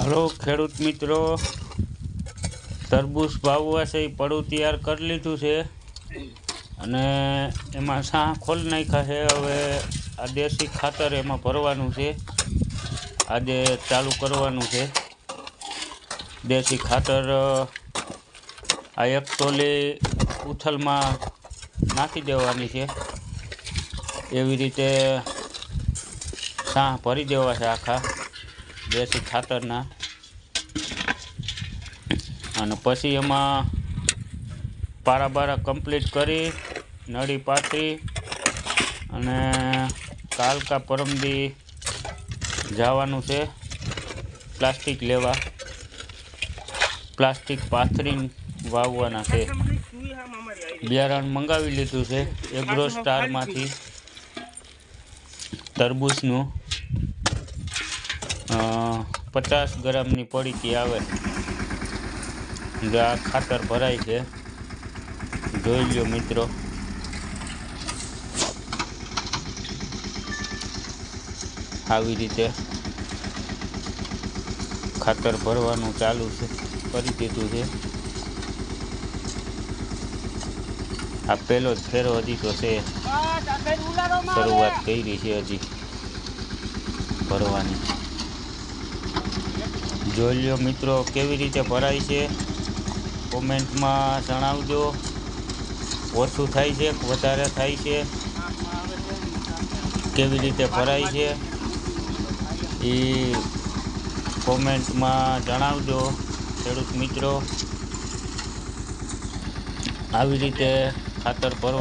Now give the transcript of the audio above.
Hello, ખેડૂત મિત્રો. તરબૂચ વાવવા છે, એ પડું તૈયાર કરી લીધું છે. અને એમાં સાહ ખોલ નાખ્યા છે. હવે આ દેશી ખાતર એમાં ભરવાનું છે. આજે ચાલુ કરવાનું છે. દેશી ખાતર આ એક ટોલી ઉથલમાં નાખી દેવાની છે. એવી રીતે સાહ ભરી દેવા છે આખા. દેશી ખાતરના. અને પછી એમાં પારા બારા કમ્પ્લીટ કરી, નળી પાથરી અને કાલકા પરમદી જવાનું છે. પ્લાસ્ટિક લેવા. પ્લાસ્ટિક પાથરીને વાવવાના છે. બિયારણ મંગાવી લીધું છે. એગ્રો સ્ટારમાંથી. તરબૂચનું. પચાસ ગ્રામની પડીકી આવે. જે આ ખાતર ભરાય છે. જોઈ લ્યો મિત્રો. આવી રીતે ખાતર ભરવાનું ચાલુ છે. કરી દીધું છે. આ પહેલો જ ફેરો હજી તો છે. શરૂઆત કરી છે હજી. ભરવાની. જોઈ લો મિત્રો, કેવી રીતે ભરાય છે? કોમેન્ટમાં જણાવજો. ઓછું થાય છે વધારે થાય છે? કેવી રીતે ભરાય છે? એ કોમેન્ટમાં જણાવજો, ખેડૂત મિત્રો. આવી રીતે ખાતર ભરવા